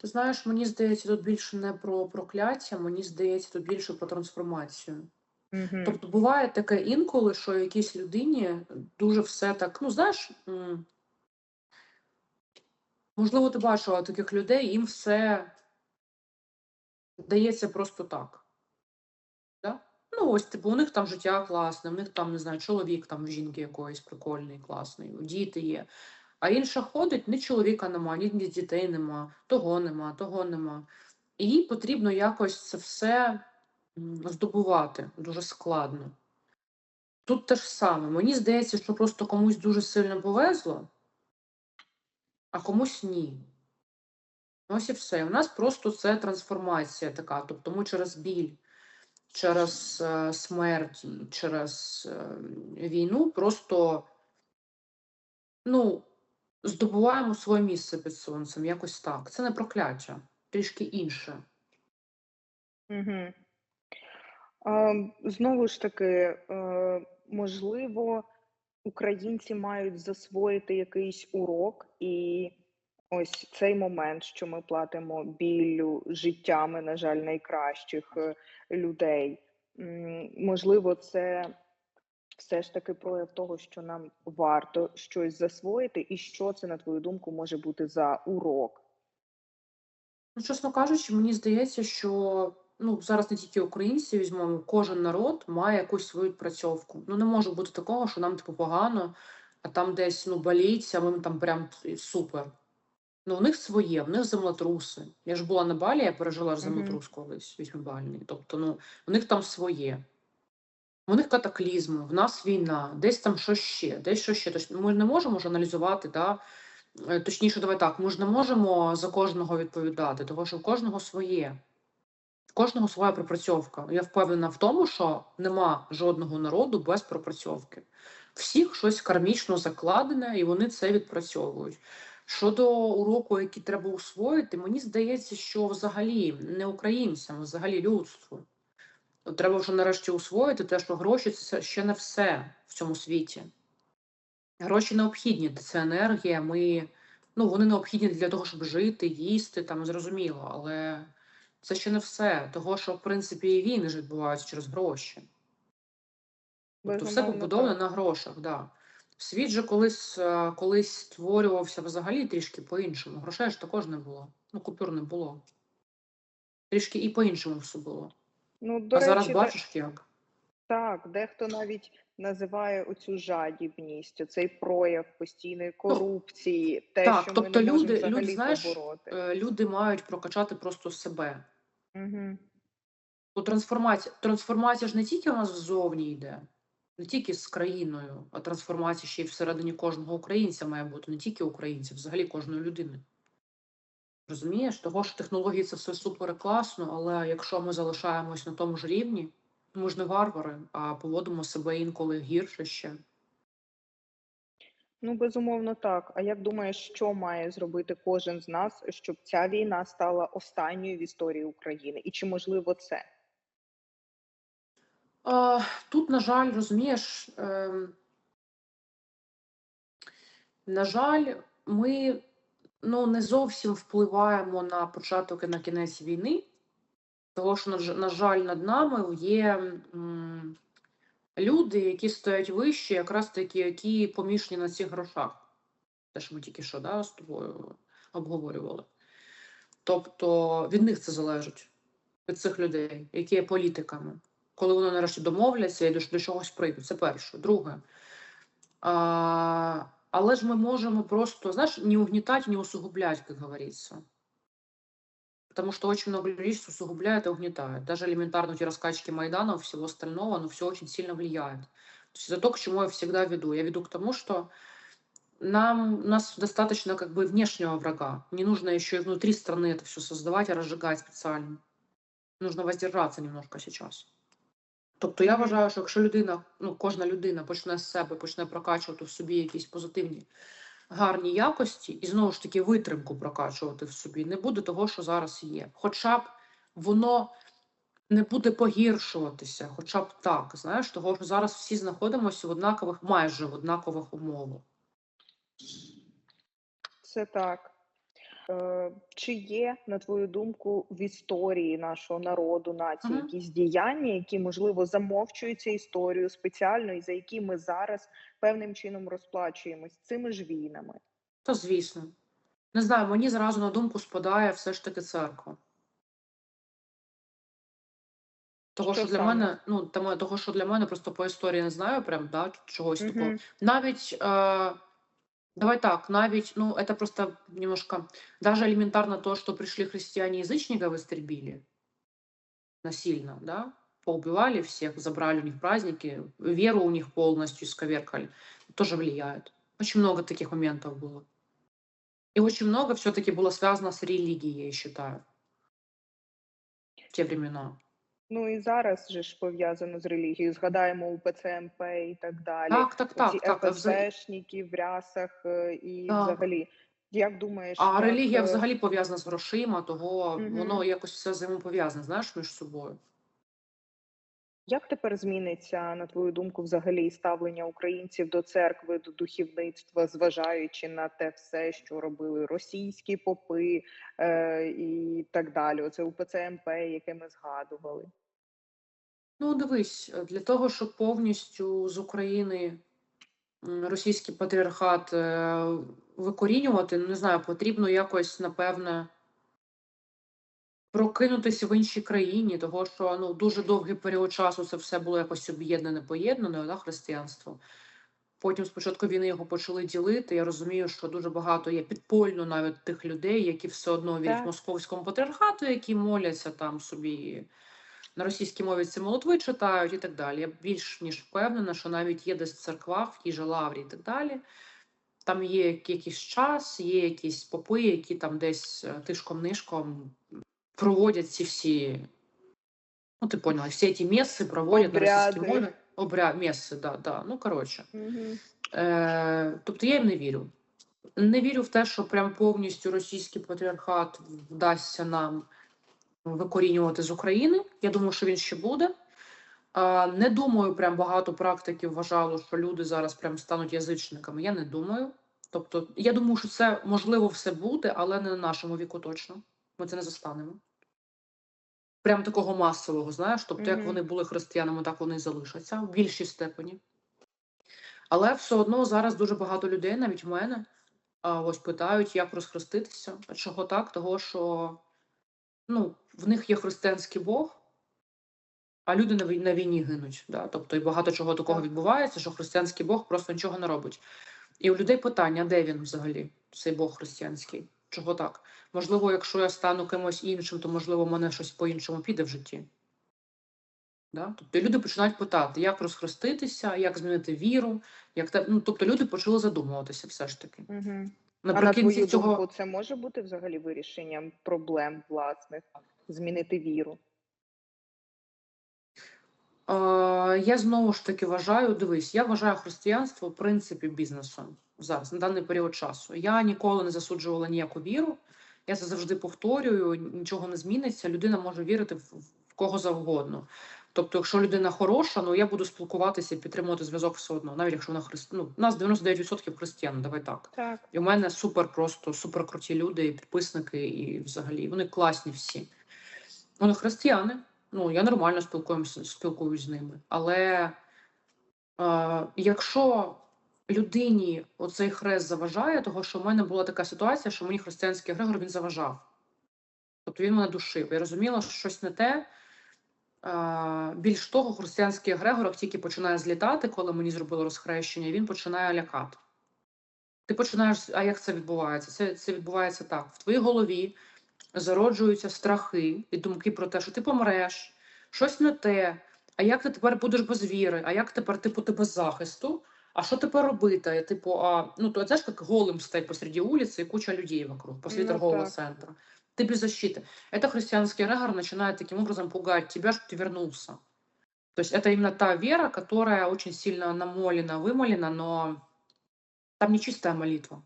Ти знаєш, мені здається, тут більше не про прокляття, мені здається, тут більше про трансформацію. Мгм. Тобто буває таке інколи, що якійсь людині дуже все так, ну знаєш, можливо, ти бачила таких людей, їм все дається просто так. Да? Ну, ось, типу, у них там життя класне, у них там, не знаю, чоловік там в жінки якоїсь прикольний, класний, діти є. А інша ходить, ні чоловіка нема, ні дітей нема, того нема, того нема. І їй потрібно якось це все здобувати дуже складно. Тут те ж саме. Мені здається, що просто комусь дуже сильно повезло, а комусь ні. Ось і все. У нас просто це трансформація така. Тобто ми через біль, через е, смерть, через е, війну просто ну, здобуваємо своє місце під сонцем. Якось так. Це не прокляття, трішки інше. Мгм. А, знову ж таки, е, можливо, українці мають засвоїти якийсь урок, і ось цей момент, що ми платимо біллю життями, на жаль, найкращих е, людей. Можливо, це все ж таки прояв того, що нам варто щось засвоїти, і що це, на твою думку, може бути за урок? Ну, чесно кажучи, мені здається, що ну, зараз не тільки українці візьмемо, кожен народ має якусь свою відпрацьовку. Ну, не може бути такого, що нам типу погано, а там десь ну, боліть, а ми там прям супер. Ну, у них своє, в них землетруси. Я ж була на Балі, я пережила ж землетрус колись, вісьмибальний. Тобто, ну, у них там своє. У них катаклізми, в нас війна, десь там що ще, десь що ще. Тобто ми не можемо ж аналізувати, да? Е, точніше, давай так, ми ж не можемо за кожного відповідати, тому що в кожного своє. В кожного своя пропрацьовка. Я впевнена в тому, що нема жодного народу без пропрацьовки. Всіх щось кармічно закладене, і вони це відпрацьовують. Щодо уроку, який треба усвоїти, мені здається, що взагалі не українцям, взагалі людству. От Треба вже нарешті усвоїти те, що гроші це ще не все в цьому світі. Гроші необхідні, це енергія. Ми, ну, вони необхідні для того, щоб жити, їсти, там зрозуміло, але це ще не все. Того, що в принципі і війни ж відбуваються через гроші. Тобто все побудовано так. на грошах, да. Світ же колись, е, колись створювався взагалі трішки по-іншому. Грошей ж також не було. Ну, купюр не було. Трішки і по-іншому все було. Ну, до А зараз речі, де- бачиш як? Так, дехто навіть називає оцю жадібність, оцей прояв постійної корупції, те, Ну, так, що тобто ми не можемо люди- люди, знаєш, побороти. Е, Люди мають прокачати просто себе. Угу. Бо трансформація, трансформація ж не тільки у нас ззовні йде, не тільки з країною, а трансформація ще й всередині кожного українця має бути, не тільки українця, взагалі кожної людини. Розумієш? Того, що технології це все супер класно, але якщо ми залишаємось на тому ж рівні, ми ж не варвари, а поводимо себе інколи гірше ще. Ну, безумовно, так. А як думаєш, що має зробити кожен з нас, щоб ця війна стала останньою в історії України? І чи можливо це? А, тут, на жаль, розумієш, ем, на жаль, ми ну, не зовсім впливаємо на початок і на кінець війни, тому що, на, жаль, над нами є м, люди, які стоять вище, якраз такі, які помішані на цих грошах. Те, що ми тільки що да, з тобою обговорювали. Тобто від них це залежить, від цих людей, які є політиками. Коли вони нарешті домовляться і до, до чогось прийдуть. Це перше. Друге. А, але ж ми можемо просто, знаешь, не угнетать, не усугублять, как говорится. Потому что очень много людей усугубляет и угнетает. Даже элементарно эти раскачки Майдана и всего остального, но все очень сильно влияет. То есть это то, к чему я всегда веду. Я веду к тому, что нам, у нас достаточно как бы внешнего врага. Не нужно еще и внутри страны это все создавать и разжигать специально. Нужно воздержаться немножко сейчас. Тобто я вважаю, що якщо людина, ну кожна людина почне з себе, почне прокачувати в собі якісь позитивні, гарні якості, і знову ж таки витримку прокачувати в собі, не буде того, що зараз є. Хоча б воно не буде погіршуватися, хоча б так, знаєш, того, що зараз всі знаходимося в однакових, майже в однакових умовах. Це так. Е, чи є, на твою думку, в історії нашого народу, нації Мгм. якісь діяння, які, можливо, замовчуються історію спеціально і за які ми зараз певним чином розплачуємось цими ж війнами? Та звісно. Не знаю, мені зразу на думку спадає все ж таки церква. Того, Що що для мене, ну, того, що для мене просто по історії не знаю, прям, да, чогось такого. Навіть, э, давай так, навіть, ну, это просто немножко, даже элементарно то, что пришли христиане-язычников, истребили насильно, да, поубивали всех, забрали у них праздники, веру у них полностью исковеркали, тоже влияет. Очень много таких моментов было. И очень много все-таки было связано с религией, я считаю, в те времена. Ну і зараз же ж пов'язано з релігією. Згадаємо УПЦ МП і так далі. Так, так, так. так, так. ФСБшники в рясах е, і Так. взагалі. Як думаєш, А як, релігія взагалі пов'язана з грошима, того угу. воно якось все взаємопов'язане, знаєш, між собою. Як тепер зміниться, на твою думку, взагалі ставлення українців до церкви, до духовництва, зважаючи на те все, що робили російські попи е, і так далі? Оце УПЦ МП, яке ми згадували. Ну, дивись, для того, щоб повністю з України російський патріархат е, викорінювати, не знаю, потрібно якось, напевне, прокинутися в іншій країні, того що ну, дуже довгий період часу це все було якось об'єднане, поєднане, да, християнство. Потім спочатку війни його почали ділити. Я розумію, що дуже багато є підпольно навіть тих людей, які все одно вірять московському патріархату, які моляться там собі на російській мові ці молитви читають і так далі. Я більш ніж впевнена, що навіть є десь в церквах, в тій же лаврі і так далі. Там є якийсь час, є якісь попи, які там десь е, тишком-нишком проводять ці всі. Ну, ти поняла, всі ці месси проводять на російській мові. Обряд, месси, да, да. Ну, коротше. Угу. Е, тобто я їм не вірю. Не вірю в те, що прям повністю російський патріархат вдасться нам викорінювати з України. Я думаю, що він ще буде. Е, не думаю, прям багато практиків вважало, що люди зараз прям стануть язичниками. Я не думаю. Тобто, я думаю, що це можливо все буде, але не на нашому віку точно. Ми це не застанемо. Прям такого масового, знаєш, тобто, як вони були християнами, так вони і залишаться в більшій степені. Але все одно зараз дуже багато людей, навіть в мене, а, ось питають, як розхреститися. Чого так? Того, що ну, в них є християнський Бог, а люди на вій- на війні гинуть. Да? Тобто і багато чого такого Так. відбувається, що християнський Бог просто нічого не робить. І у людей питання, де він взагалі, цей Бог християнський? Чого так? Можливо, якщо я стану кимось іншим, то можливо в мене щось по-іншому піде в житті. Да? Тобто люди починають питати, як розхреститися, як змінити віру, як ну, тобто люди почали задумуватися все ж таки. Угу. А на твою цього думку, це може бути взагалі вирішенням проблем власних, змінити віру? Я знову ж таки вважаю, дивись, я вважаю християнство в принципі бізнесом зараз, на даний період часу. Я ніколи не засуджувала ніяку віру. Я це завжди повторюю, нічого не зміниться. Людина може вірити в, в кого завгодно. Тобто, якщо людина хороша, ну я буду спілкуватися і підтримувати зв'язок все одно, навіть якщо вона христ... ну, у нас 99% християн, давай так. Так. І у мене супер просто супер круті люди, і підписники, і взагалі вони класні всі. Вони християни. Ну, я нормально спілкуюся, спілкуюсь з ними. Але е, якщо людині оцей хрест заважає, того що в мене була така ситуація, що мені християнський Григор він заважав. Тобто він мене душив. Я розуміла, що щось не те. Е, більш того, християнський Грегор, тільки починає злітати, коли мені зробили розхрещення, він починає лякати. Ти починаєш, а як це відбувається? Це, це відбувається так: в твоїй голові зароджуються страхи і думки про те, що ти помреш, щось не те. А як ти тепер будеш без віри? А як тепер типу ти без захисту? А що тепер робити? Типу, а ну то знаєш, як голим стоять посреди вулиці і куча людей вокруг, после Ну, торгового так. центра. Ты без защиты. Это христианский эгрегор начинает таким образом пугать тебя, чтобы ты вернулся. То есть это именно та вера, которая очень сильно намолена, вымолена, но там не чистая молитва.